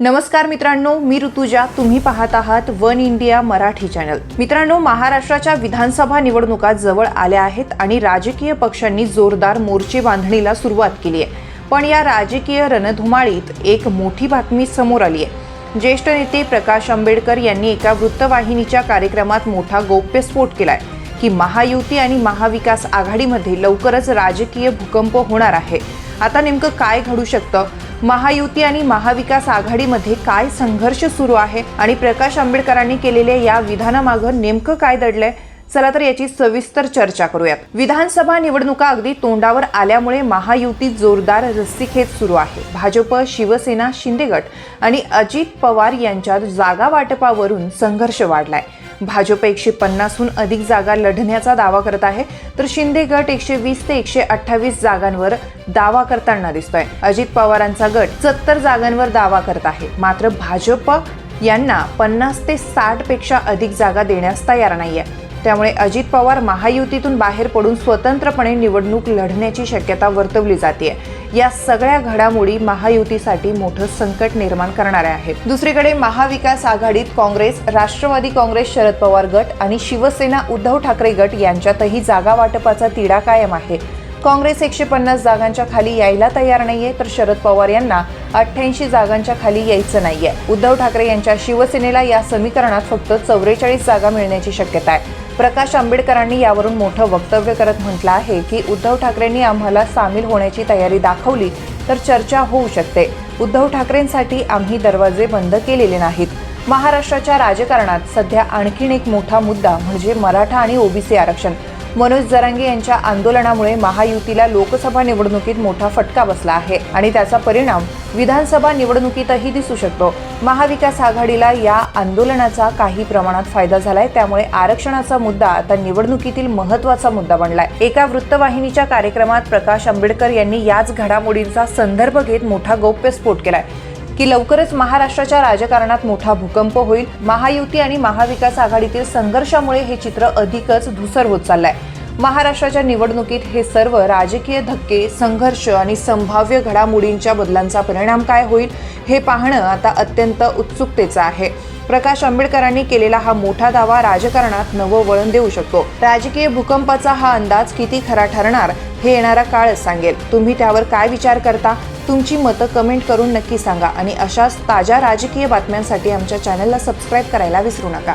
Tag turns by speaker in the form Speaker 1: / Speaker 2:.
Speaker 1: नमस्कार मित्रांनो मी ऋतुजा. तुम्ही पाहत आहात वन इंडिया मराठी चॅनल. मित्रांनो महाराष्ट्राच्या विधानसभा निवडणुका जवळ आल्या आहेत आणि राजकीय पक्षांनी जोरदार मोर्चे बांधणीला सुरुवात केली आहे. पण या राजकीय रणधुमाळीत एक मोठी बातमी समोर आली आहे. ज्येष्ठ नेते प्रकाश आंबेडकर यांनी एका वृत्तवाहिनीच्या कार्यक्रमात मोठा गौप्यस्फोट केलाय की महायुती आणि महाविकास आघाडीमध्ये लवकरच राजकीय भूकंप होणार आहे. आता नेमकं काय घडू शकतं? महायुती आणि महाविकास आघाडीमध्ये काय संघर्ष सुरू आहे आणि प्रकाश आंबेडकरांनी केलेल्या या विधानामागं नेमकं काय दडलंय? चला तर याची सविस्तर चर्चा करूयात. विधानसभा निवडणुका अगदी तोंडावर आल्यामुळे महायुतीत जोरदार रस्सीखेच सुरू आहे. भाजप शिवसेना शिंदे गट आणि अजित पवार यांच्यात जागा वाटपावरून संघर्ष वाढलाय. भाजप एकशे पन्नासहून अधिक जागा लढण्याचा दावा करत आहे. तर शिंदे गट एकशे वीस ते एकशे अठ्ठावीस जागांवर दावा करताना दिसतोय. अजित पवारांचा गट सत्तर जागांवर दावा करत आहे. मात्र भाजप यांना पन्नास ते साठपेक्षा अधिक जागा देण्यास तयार नाहीये. त्यामुळे अजित पवार महायुतीतून बाहेर पडून स्वतंत्रपणे निवडणूक लढण्याची शक्यता वर्तवली जाते या सगळ्या घडामोडी महायुतीसाठी मोठं संकट निर्माण करणाऱ्या आहेत. दुसरीकडे महाविकास आघाडीत काँग्रेस राष्ट्रवादी काँग्रेस शरद पवार गट आणि शिवसेना उद्धव ठाकरे गट यांच्यातही जागा वाटपाचा तिढा कायम आहे. काँग्रेस एकशे पन्नास जागांच्या खाली यायला तयार नाहीये तर शरद पवार यांना अठ्ठ्याऐंशी जागांच्या खाली यायचं नाहीये. उद्धव ठाकरे यांच्या शिवसेनेला या समीकरणात फक्त चौवेचाळीस जागा मिळण्याची शक्यता आहे. प्रकाश आंबेडकरांनी यावरून मोठं वक्तव्य करत म्हटलं आहे की उद्धव ठाकरेंनी आम्हाला सामील होण्याची तयारी दाखवली तर चर्चा होऊ शकते. उद्धव ठाकरेंसाठी आम्ही दरवाजे बंद केलेले नाहीत. महाराष्ट्राच्या राजकारणात सध्या आणखीन एक मोठा मुद्दा म्हणजे मराठा आणि ओबीसी आरक्षण. मनोज जरांगे यांच्या आंदोलनामुळे महायुतीला लोकसभा निवडणुकीत मोठा फटका बसला आहे आणि त्याचा परिणाम विधानसभा निवडणुकीतही दिसू शकतो. महाविकास आघाडीला या आंदोलनाचा काही प्रमाणात फायदा झालाय त्यामुळे आरक्षणाचा मुद्दा आता निवडणुकीतील महत्त्वाचा मुद्दा बनलाय. एका वृत्तवाहिनीच्या कार्यक्रमात प्रकाश आंबेडकर यांनी याच घडामोडींचा संदर्भ घेत मोठा गौप्यस्फोट केलाय. की लवकरच महाराष्ट्राच्या राजकारणात मोठा भूकंप होईल. महायुती आणि महाविकास आघाडीतील संघर्षामुळे हे चित्र अधिकच धुसर होत चाललंय. महाराष्ट्राच्या निवडणुकीत हे सर्व राजकीय धक्के संघर्ष आणि संभाव्य घडामोडींच्या बदलांचा परिणाम काय होईल हे पाहणं आता अत्यंत उत्सुकतेचं आहे. प्रकाश आंबेडकरांनी केलेला हा मोठा दावा राजकारणात नवं वळण देऊ शकतो. राजकीय भूकंपाचा हा अंदाज किती खरा ठरणार हे येणारा काळच सांगेल. तुम्ही त्यावर काय विचार करता? तुमची मतं कमेंट करून नक्की सांगा. आणि अशाच ताज्या राजकीय बातम्यांसाठी आमच्या चॅनलला सबस्क्राईब करायला विसरू नका.